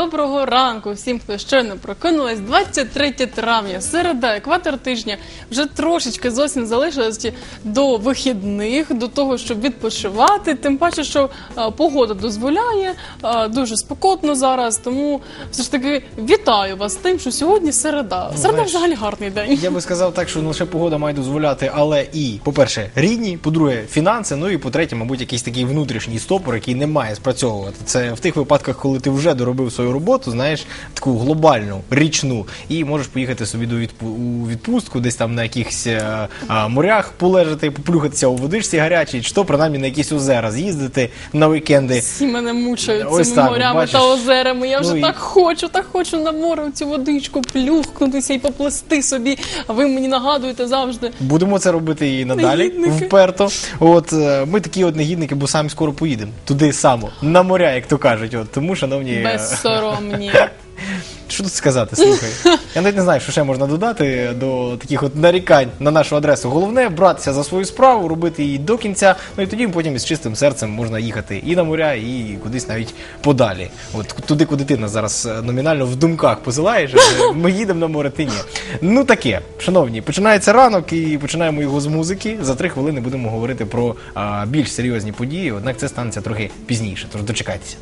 Доброго ранку всім, хто щойно прокинулась. 23 травня, середа, екватор тижня. Вже трошечки зовсім залишилось до вихідних, до того, щоб відпочивати. Тим паче, що е, погода дозволяє, е, дуже спекотно зараз. Тому все ж таки вітаю вас з тим, що сьогодні середа. Середа знаєш, взагалі гарний день. Я би сказав так, що не лише погода має дозволяти, але і, по-перше, рідні, по-друге, фінанси, ну і по-третє, мабуть, якийсь такий внутрішній стопор, який не має спрацьовувати. Це в тих випадках, коли ти вже доробив свою роботу, знаєш, таку глобальну, річну, і можеш поїхати собі до відпу- у відпустку, десь там на якихось е, а, морях полежати, поплюхатися у водичці гарячій, чи то принаймні на якісь озера з'їздити на вікенди. Всі мене мучають Ось цими так, морями бачиш. та озерами. Я вже Ну і- так хочу, так хочу на море в цю водичку плюхнутися і поплести собі. А ви мені нагадуєте завжди. Будемо це робити і надалі Негідники. вперто. От е, ми такі от негідники, бо самі скоро поїдемо туди само, на моря, як то кажуть. От тому, шановні, е, Безсоромні. що тут сказати? Слухай, я навіть не знаю, що ще можна додати до таких от нарікань на нашу адресу. Головне братися за свою справу, робити її до кінця. Ну і тоді потім із чистим серцем можна їхати і на моря, і кудись навіть подалі. От туди, куди ти нас зараз е, номінально в думках посилаєш. е, Ми їдемо на море, ти ні. Ну таке, шановні, починається ранок і починаємо його з музики. За три хвилини будемо говорити про а, більш серйозні події. Однак це станеться трохи пізніше. Тож дочекайтеся.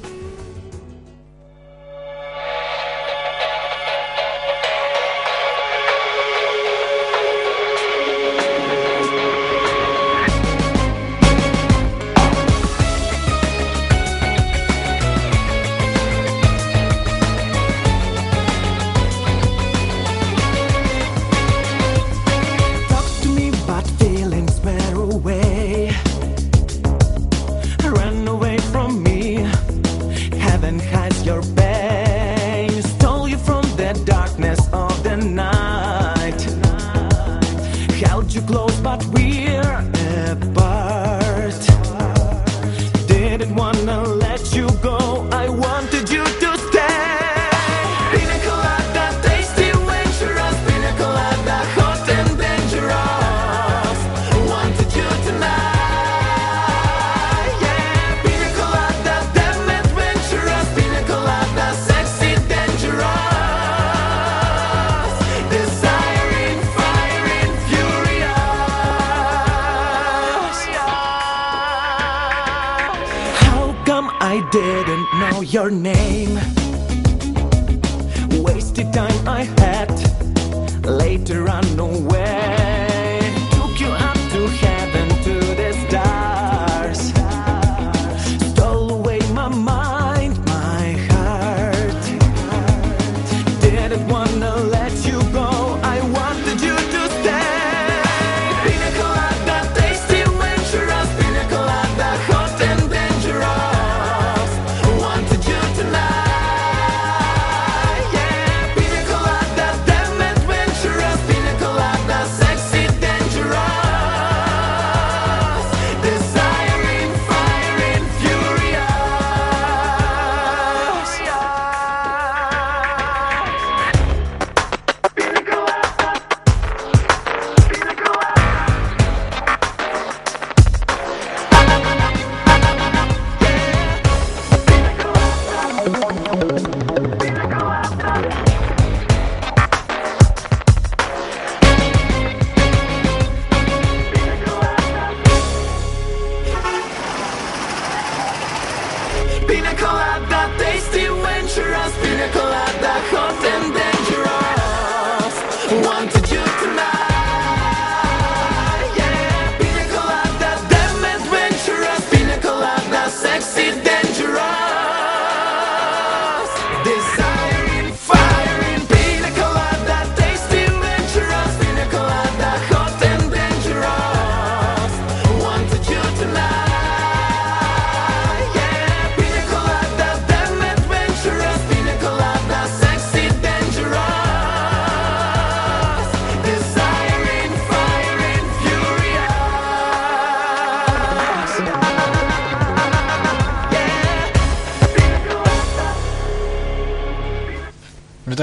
Held you close, but we're apart. Didn't wanna let you go. I didn't know your name? Wasted time I had. Later on, no way.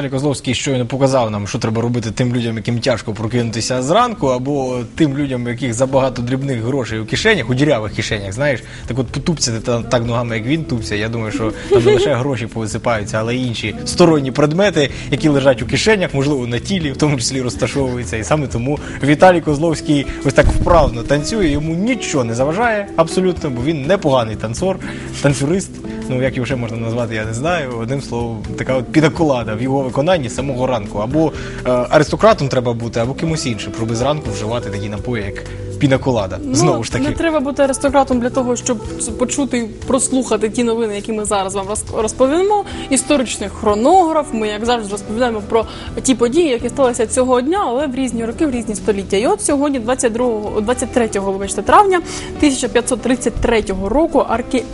Віталій Козловський щойно показав нам, що треба робити тим людям, яким тяжко прокинутися зранку, або тим людям, яких забагато дрібних грошей у кишенях, у дірявих кишенях, знаєш, так от потупцяти та- так ногами, як він тупця. Я думаю, що там не лише гроші повисипаються, але й інші сторонні предмети, які лежать у кишенях, можливо, на тілі, в тому числі розташовуються. І саме тому Віталій Козловський ось так вправно танцює. Йому нічого не заважає абсолютно, бо він непоганий танцор, танцюрист. Ну як його ще можна назвати, я не знаю. Одним словом, така от підакулада в його виконанні з самого ранку. Або е, аристократом треба бути, або кимось іншим, щоб зранку вживати такі напої, як пінакулада. Знову ж таки. Ну, не треба бути аристократом для того, щоб почути прослухати ті новини, які ми зараз вам роз- розповімо. Історичний хронограф. Ми, як завжди, розповідаємо про ті події, які сталися цього дня, але в різні роки, в різні століття. І от сьогодні, 22, 23 вибачте, травня 1533 року,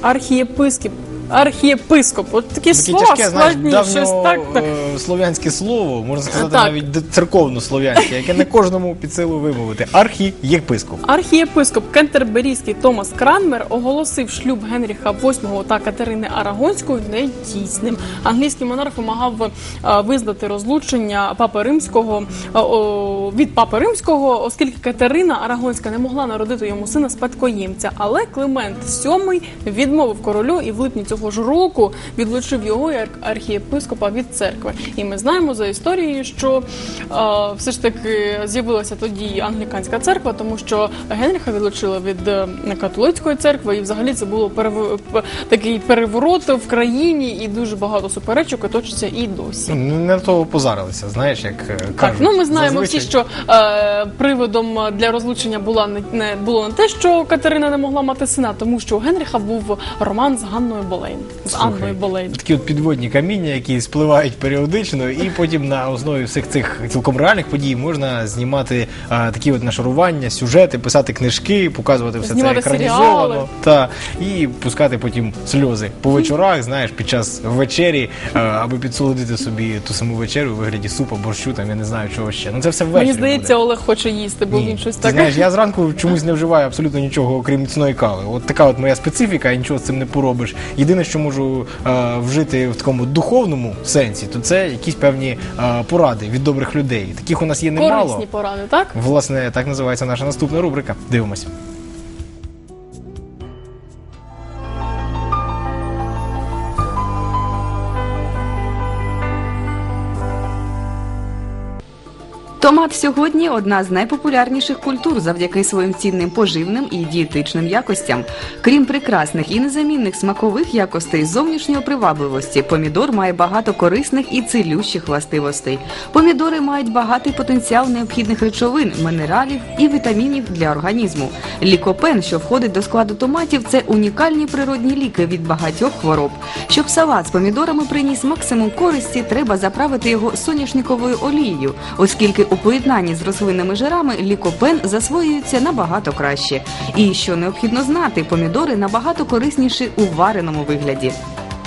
архієпископ. Архієпископ, от такі Таке слова тяжке, знаєш, складні, щось давньо так. так. е, слов'янське слово, можна сказати, Так. навіть д- церковно-слов'янське, яке не кожному під силу вимовити. Архієпископ. Архієпископ Кентерберійський Томас Кранмер оголосив шлюб Генріха VIII та Катерини Арагонської недійсним. Англійський монарх вимагав е, визнати розлучення папи римського е, о, від папи римського, оскільки Катерина Арагонська не могла народити йому сина спадкоємця. Але Климент VII відмовив королю і в липні цього ж року відлучив його як архієпископа від церкви. І ми знаємо за історією, що е, все ж таки з'явилася тоді англіканська церква, тому що Генріха відлучили від е, католицької церкви, і взагалі це було перев... такий переворот в країні, і дуже багато суперечок і точиться і досі. Ну, Не в того позарилися, знаєш, як е, кажуть. Так, ну ми знаємо Зазвичай- всі, що е, приводом для розлучення була не, не було не те, що Катерина не могла мати сина, тому що у Генріха був роман з Ганною Болейн, з Слухай, Анною Болейн. Такі от підводні каміння, які спливають періодично, і потім на основі всіх цих цілком реальних подій можна знімати а, такі от нашарування, сюжети, писати книжки, показувати все Знімати це екранізовано серіали. та і пускати потім сльози по вечорах, знаєш, під час вечері, а, аби підсолодити собі ту саму вечерю у вигляді супа, борщу, там я не знаю чого ще. Ну це все ввечері. Мені здається, буде. Олег хоче їсти, бо Ні. він щось Ти таке. знаєш, я зранку чомусь не вживаю абсолютно нічого, окрім міцної кави. От така от моя специфіка, я нічого з цим не поробиш. Єдине, що можу е, вжити в такому духовному сенсі, то це якісь певні е, поради від добрих людей. Таких у нас є немало. Корисні поради, так? Власне, так називається наша наступна рубрика. Дивимось. Томат сьогодні одна з найпопулярніших культур завдяки своїм цінним поживним і дієтичним якостям. Крім прекрасних і незамінних смакових якостей зовнішньої привабливості, помідор має багато корисних і цілющих властивостей. Помідори мають багатий потенціал необхідних речовин, мінералів і вітамінів для організму. Лікопен, що входить до складу томатів, це унікальні природні ліки від багатьох хвороб. Щоб салат з помідорами приніс максимум користі, треба заправити його соняшниковою олією, оскільки у поєднанні з рослинними жирами лікопен засвоюється набагато краще. І що необхідно знати, помідори набагато корисніші у вареному вигляді.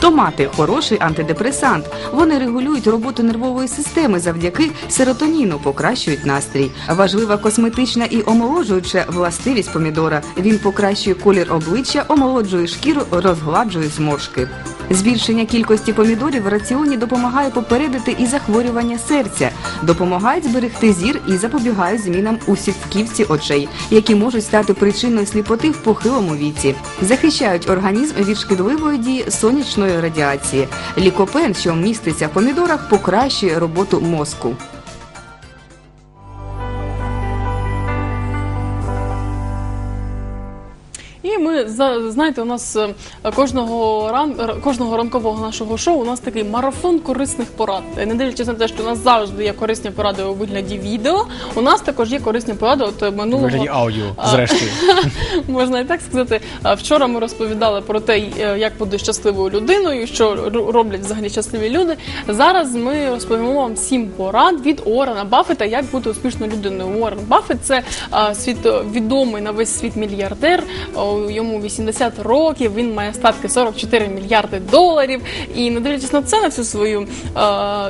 Томати хороший антидепресант. Вони регулюють роботу нервової системи завдяки серотоніну, покращують настрій. Важлива косметична і омолоджуюча властивість помідора. Він покращує колір обличчя, омолоджує шкіру, розгладжує зморшки. Збільшення кількості помідорів в раціоні допомагає попередити і захворювання серця, допомагають зберегти зір і запобігають змінам у сітківці очей, які можуть стати причиною сліпоти в похилому віці. Захищають організм від шкідливої дії сонячної радіації. Лікопен, що міститься в помідорах, покращує роботу мозку. Ми знаєте, у нас е, кожного ран кожного ранкового нашого шоу у нас такий марафон корисних порад. Е, Не дивлячись на те, що у нас завжди є корисні поради у вигляді відео. У нас також є корисні поради. От е, минулого вигляді аудіо, зрештою. можна і так сказати. Вчора ми розповідали про те, як бути щасливою людиною, що роблять взагалі щасливі люди. Зараз ми розповімо вам сім порад від Уоррена Баффета, як бути успішною людиною. Уоррен Баффет – це світ відомий на весь світ мільярдер. Йому йому 80 років, він має статки 44 мільярди доларів. І не дивлячись на це, на всю свою е,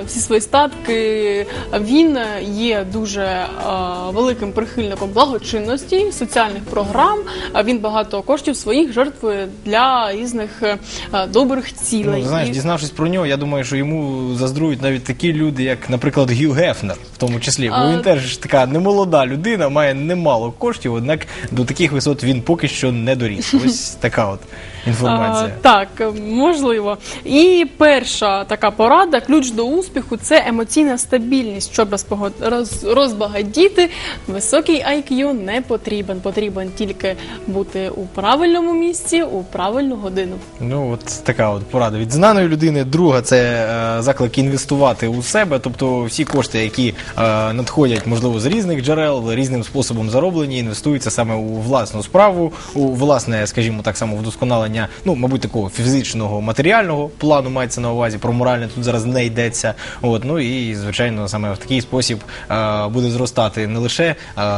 всі свої статки, він є дуже е, великим прихильником благочинності, соціальних програм. Він багато коштів своїх жертвує для різних е, добрих цілей. Ну, знаєш, дізнавшись про нього, я думаю, що йому заздрують навіть такі люди, як, наприклад, Гью Гефнер, в тому числі. Бо він теж така немолода людина, має немало коштів, однак до таких висот він поки що не доріс. Ось така от інформація. А, так, можливо. І перша така порада, ключ до успіху це емоційна стабільність. Щоб розпого- роз, розбагатіти, високий IQ не потрібен. Потрібен тільки бути у правильному місці у правильну годину. Ну, от така от порада від знаної людини. Друга це е, заклик інвестувати у себе, тобто всі кошти, які е, надходять, можливо, з різних джерел, різним способом зароблені, інвестуються саме у власну справу, у власне, скажімо так само, вдосконалення, ну, мабуть, такого фізичного матеріального плану мається на увазі. Про моральне тут зараз не йдеться. От, ну і звичайно, саме в такий спосіб е, буде зростати не лише е,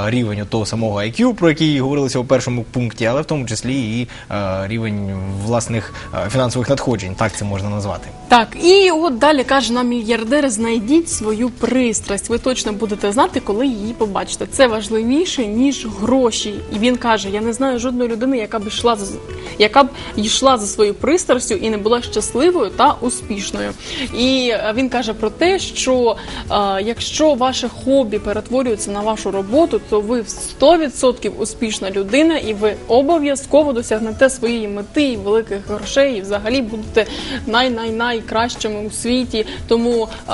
рівень того самого IQ, про який говорилося у першому пункті, але в тому числі і е, рівень власних е, фінансових надходжень, так це можна назвати. Так, і от далі каже нам мільярдер: знайдіть свою пристрасть. Ви точно будете знати, коли її побачите. Це важливіше ніж гроші. І він каже: Я не знаю жодної людини, яка б йшла яка б йшла за своєю пристрастю і не була щасливою та успішною. І е, він каже про те, що е, якщо ваше хобі перетворюється на вашу роботу, то ви в 100% успішна людина, і ви обов'язково досягнете своєї мети і великих грошей, і взагалі будете най-най-найкращими у світі. Тому е,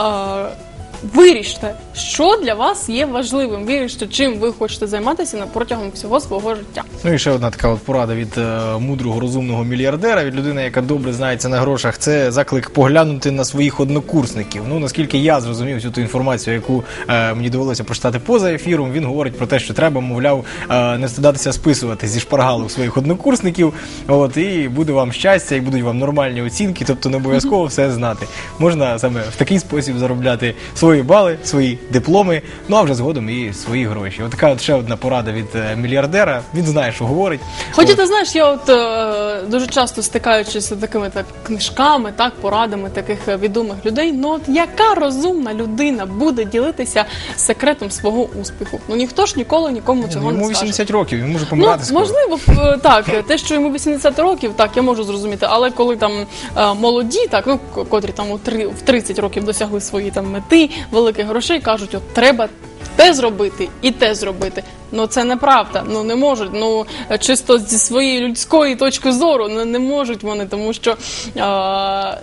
виріште, що для вас є важливим. Виріште, чим ви хочете займатися на протягом всього свого життя. Ну і ще одна така от порада від е, мудрого розумного мільярдера, від людини, яка добре знається на грошах. Це заклик поглянути на своїх однокурсників. Ну наскільки я зрозумів всю ту інформацію, яку е, мені довелося прочитати поза ефіром, він говорить про те, що треба, мовляв, е, не стидатися списувати зі шпаргалу своїх однокурсників. От і буде вам щастя, і будуть вам нормальні оцінки, тобто не обов'язково все знати. Можна саме в такий спосіб заробляти свої бали, свої дипломи, ну а вже згодом і свої гроші. От така от ще одна порада від е, мільярдера. Він знає, що говорить. Хоча ти знаєш, я от е, дуже часто стикаючись з такими так книжками, так порадами таких е, відомих людей. Ну от яка розумна людина буде ділитися секретом свого успіху? Ну ніхто ж ніколи нікому цього Йому не скаже. 80 років, він може Ну, помирати скоро. можливо, е, так, те, що йому 80 років, так, я можу зрозуміти, але коли там е, молоді, так, ну, к- котрі там у три- в 30 років досягли свої там мети, великих грошей, кажуть, от треба те зробити і те зробити. Ну це неправда. Ну не можуть. Ну чисто зі своєї людської точки зору не, не можуть вони, тому що. Е,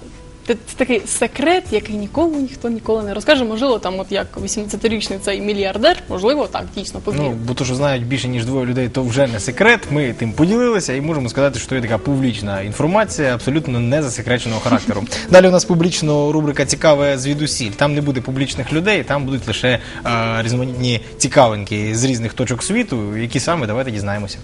це такий секрет, який нікому ніхто ніколи не розкаже. Можливо, там, от як 80-річний цей мільярдер, можливо, так дійсно повірив. Ну, бо то, що знають більше ніж двоє людей, то вже не секрет. Ми тим поділилися і можемо сказати, що є така публічна інформація, абсолютно не засекреченого характеру. Далі у нас публічно рубрика Цікаве звідусіль. Там не буде публічних людей, там будуть лише е, різноманітні цікавинки з різних точок світу, які саме давайте дізнаємося.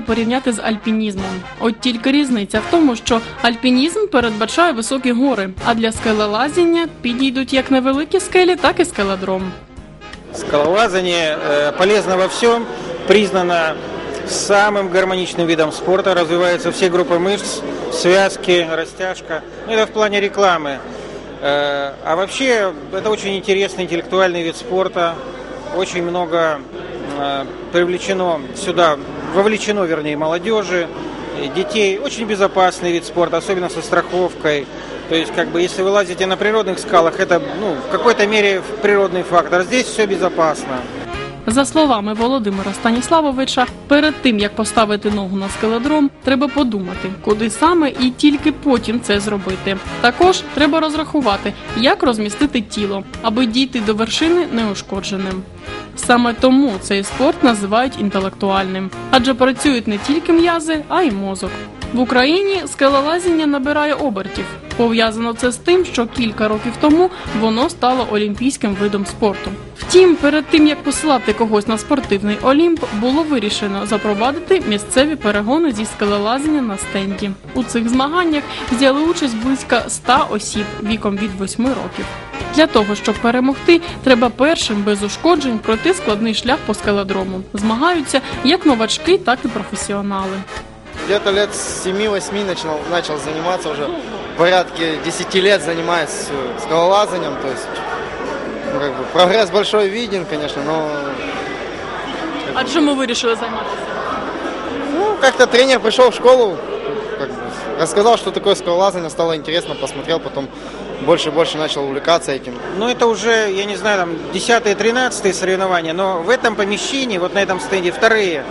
можна порівняти з альпінізмом. От тільки різниця в тому, що альпінізм передбачає високі гори, а для скелелазіння підійдуть як невеликі скелі, так і скеледром. Скалолазание э, полезно во всем, признано самым гармоничным видом спорта, развиваются все группы мышц, связки, растяжка. Ну, это в плане рекламы. Э, а вообще, это очень интересный интеллектуальный вид спорта. Очень много э, привлечено сюда, вовлечено, вернее, молодежи, э, детей. Очень безопасный вид спорта, особенно со страховкой. То есть, как бы, если вы лазите на природных скалах, это, ну, в какой-то мере природный фактор. Здесь все безопасно. За словами Володимира Станіславовича, перед тим як поставити ногу на скеледром, треба подумати, куди саме і тільки потім це зробити. Також треба розрахувати, як розмістити тіло, аби дійти до вершини неушкодженим. Саме тому цей спорт називають інтелектуальним, адже працюють не тільки м'язи, а й мозок. В Україні скелелазіння набирає обертів. Пов'язано це з тим, що кілька років тому воно стало олімпійським видом спорту. Втім, перед тим як посилати когось на спортивний олімп, було вирішено запровадити місцеві перегони зі скелелазіння на стенді. У цих змаганнях взяли участь близько 100 осіб віком від 8 років. Для того, щоб перемогти, треба першим без ушкоджень пройти складний шлях по скеледрому. Змагаються як новачки, так і професіонали. Где-то лет с 7-8 начал, начал заниматься уже. Порядке 10 лет занимаюсь э, скалолазанием. То есть ну, как бы, прогресс большой виден, конечно, но А чому вирішили займатися? ну, как-то тренер пришел в школу, как бы, рассказал, что такое скалолазание, стало интересно, посмотрел, потом больше и больше начал увлекаться этим. Ну, это уже, я не знаю, там, 10-13 соревнования, но в этом помещении, вот на этом стенде, вторые.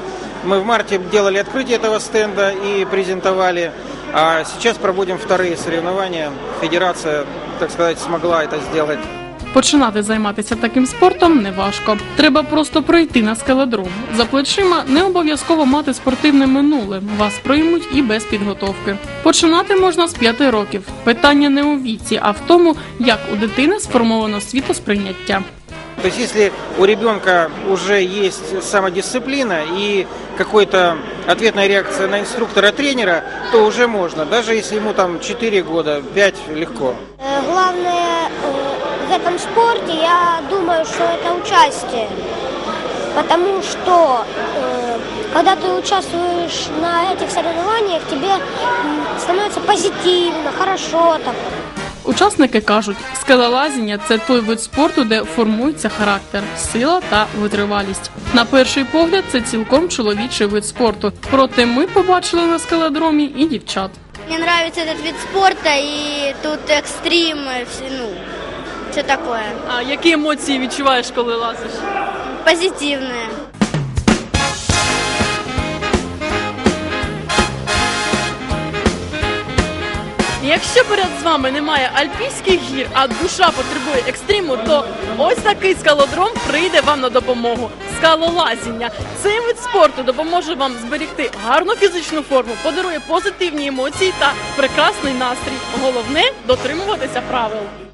Мы в марте делали открытие этого стенда и презентовали, а сейчас проводим вторые соревнования. Федерация, так сказать, смогла это сделать. Починати займатися таким спортом неважко. Треба просто пройти на скеледром. За плечима не обов'язково мати спортивне минуле. Вас приймуть і без підготовки. Починати можна з п'яти років. Питання не у віці, а в тому, як у дитини сформовано світосприйняття. То есть, если у ребенка уже есть самодисциплина и какая-то ответная реакция на инструктора-тренера, то уже можно. Даже если ему там 4 года, 5 легко. Э, Главное э, в этом спорте, я думаю, что это участие. Потому что э, когда ты участвуешь на этих соревнованиях, тебе становится позитивно, хорошо там. Учасники кажуть, скелелазіння це той вид спорту, де формується характер, сила та витривалість. На перший погляд, це цілком чоловічий вид спорту. Проте ми побачили на скеледромі і дівчат. Мне нравится этот вид спорта и тут экстрим, э, все, ну, все такое А які емоції відчуваєш, коли лазиш? позитивное. Якщо поряд з вами немає альпійських гір, а душа потребує екстриму, то ось такий скалодром прийде вам на допомогу. Скалолазіння. Цей вид спорту допоможе вам зберегти гарну фізичну форму, подарує позитивні емоції та прекрасний настрій. Головне дотримуватися правил.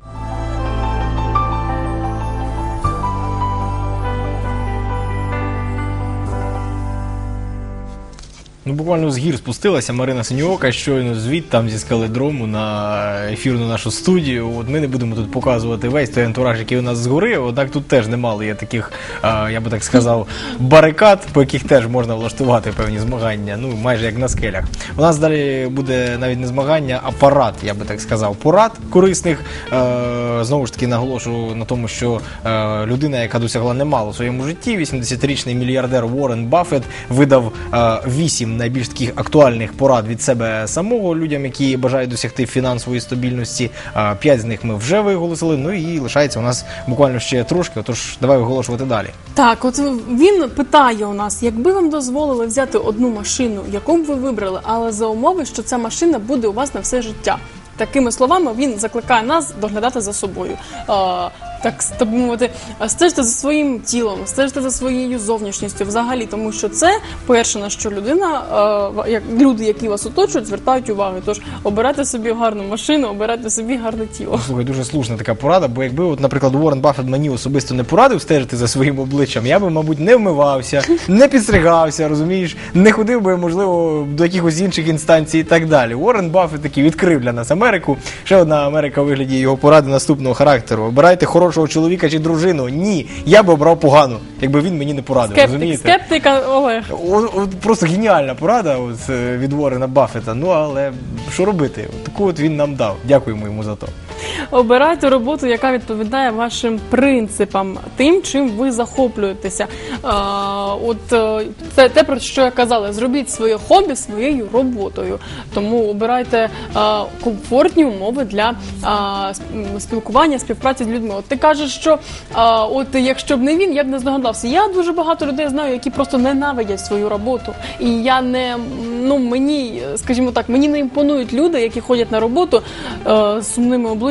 Ну, буквально з гір спустилася Марина Синьока, щойно звід там зі скаледрому на ефірну нашу студію. От ми не будемо тут показувати весь той антураж, який у нас згори. Однак тут теж немало є таких, а, я би так сказав, барикад, по яких теж можна влаштувати певні змагання. Ну, майже як на скелях. У нас далі буде навіть не змагання, а парад, я би так сказав, порад корисних. Е, знову ж таки наголошую на тому, що е, людина, яка досягла немало в своєму житті, 80-річний мільярдер Уоррен Баффет видав е, вісім найбільш таких актуальних порад від себе самого людям, які бажають досягти фінансової стабільності. П'ять з них ми вже виголосили. Ну і лишається у нас буквально ще трошки. Отож, давай виголошувати далі. Так, от він питає у нас, якби вам дозволили взяти одну машину, яку б ви вибрали, але за умови, що ця машина буде у вас на все життя. Такими словами він закликає нас доглядати за собою. Так так мовити, стежте за своїм тілом, стежте за своєю зовнішністю взагалі, тому що це перше на що людина, е, як люди, які вас оточують, звертають увагу. Тож обирайте собі гарну машину, обирайте собі гарне тіло. Слухай, дуже слушна така порада, бо якби, от, наприклад, Уоррен Баффет мені особисто не порадив стежити за своїм обличчям, я би, мабуть, не вмивався, не підстригався, розумієш, не ходив би, можливо, до якихось інших інстанцій і так далі. Уоррен Баффет такий відкрив для нас Америку. Ще одна Америка у вигляді його поради наступного характеру. Обирайте хорошого чоловіка чи дружину. Ні, я би обрав погану, якби він мені не порадив. Скептик, розумієте? скептика Олег. О, от просто геніальна порада от, е, від Уоррена Баффета. Ну але що робити? Таку от він нам дав. Дякуємо йому за то. Обирайте роботу, яка відповідає вашим принципам, тим, чим ви захоплюєтеся. А, от е, це те, про що я казала. Зробіть своє хобі своєю роботою. Тому обирайте а, комфортні умови для а, спілкування, співпраці з людьми. От ти кажуть, що а, от якщо б не він, я б не здогадався. Я дуже багато людей знаю, які просто ненавидять свою роботу. І я не ну мені, скажімо так, мені не імпонують люди, які ходять на роботу е, з сумними обличчями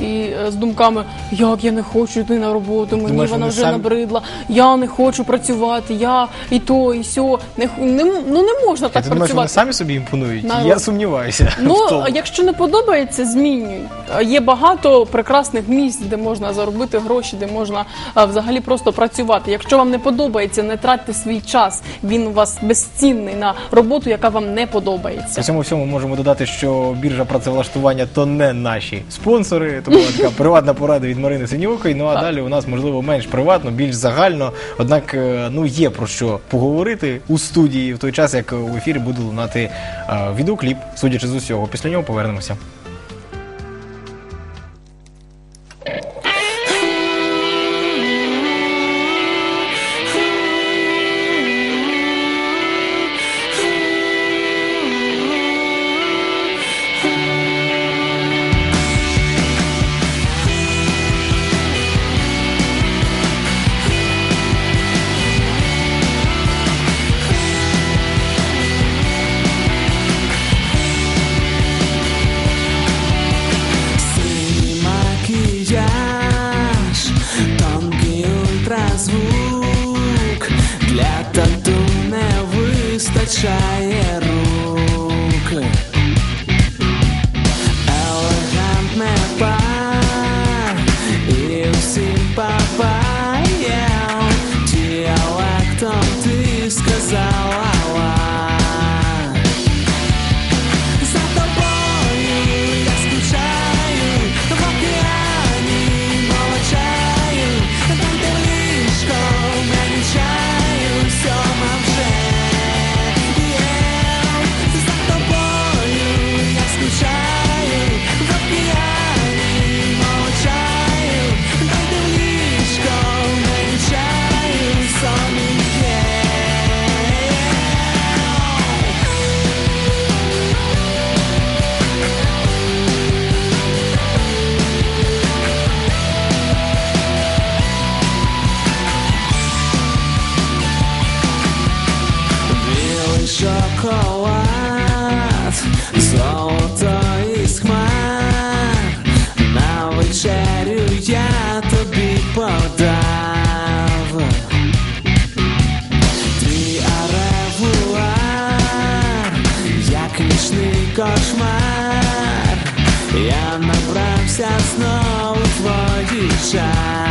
і е, з думками, як я не хочу йти на роботу, мені Думаєш, вона вони вже самі- набридла, я не хочу працювати, я і то, і сьо. Не, х- не, м- ну не можна А так ти думаєш, вони працювати. самі собі імпонують? Народ. Я сумніваюся. Ну, тому. якщо не подобається, змінюй. Є багато прекрасних місць, де можна заробити гроші, де можна взагалі просто працювати. Якщо вам не подобається, не тратьте свій час. Він у вас безцінний на роботу, яка вам не подобається. При цьому всьому можемо додати, що біржа працевлаштування то не наші спонсори. Тому така приватна порада від Марини Синьокої. Ну а далі у нас можливо менш приватно, більш загально. Однак, е, ну є про що поговорити у студії в той час, як у ефірі буде лунати е, відеокліп, судячи з усього. Після нього повернемося. shine.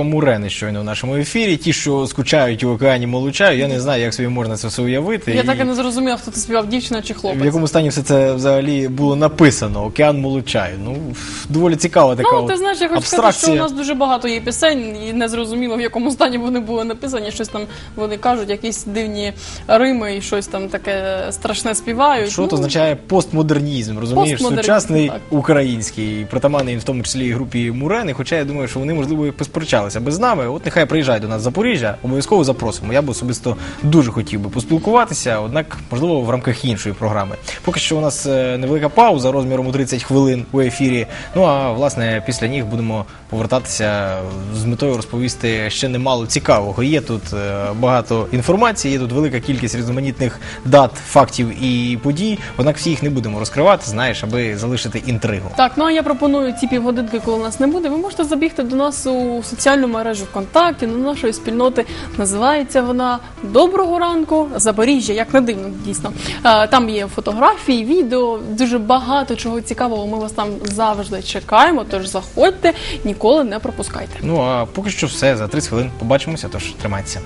Група Мурени щойно в нашому ефірі. Ті, що скучають у океані Молочаю, я не знаю, як собі можна це все уявити. Я І так і не зрозуміла, хто це співав, дівчина чи хлопець. В якому стані все це взагалі було написано? Океан Молочаю. Ну доволі цікава така Ну, ти знаєш, я хочу сказати, що у нас дуже багато є пісень, і не зрозуміло, в якому стані вони були написані. Щось там вони кажуть, якісь дивні рими і щось там таке страшне співають. Що Ну, це означає постмодернізм, розумієш? Постмодернізм, Сучасний так. український, притаманний в тому числі і групі Мурени. Хоча я думаю, що вони можливо і посперечалися би з нами. От нехай приїжджають до нас Запоріжжя, обов'язково запросимо. Я б особисто дуже хотів би поспілкуватися, однак, можливо, в рамках іншої програми. Поки що у нас е, невелика пауза розміром у 30 хвилин у ефірі. Ну а власне після них будемо повертатися з метою розповісти ще немало цікавого. Є тут е, багато інформації, є тут велика кількість різноманітних дат, фактів і подій. Однак всі їх не будемо розкривати, знаєш, аби залишити інтригу. Так, ну а я пропоную ці півгодинки, коли нас не буде. Ви можете забігти до нас у соціальну мережу ВКонтакті, на нашої спільноти. Називається вона Доброго ранку Запоріжжя, як не дивно, дійсно. Е, Там є фотографії, відео, дуже багато чого цікавого. Ми вас там завжди чекаємо. Тож заходьте, ніколи не пропускайте. Ну а поки що все за 30 хвилин. Побачимося, тож тримайтеся.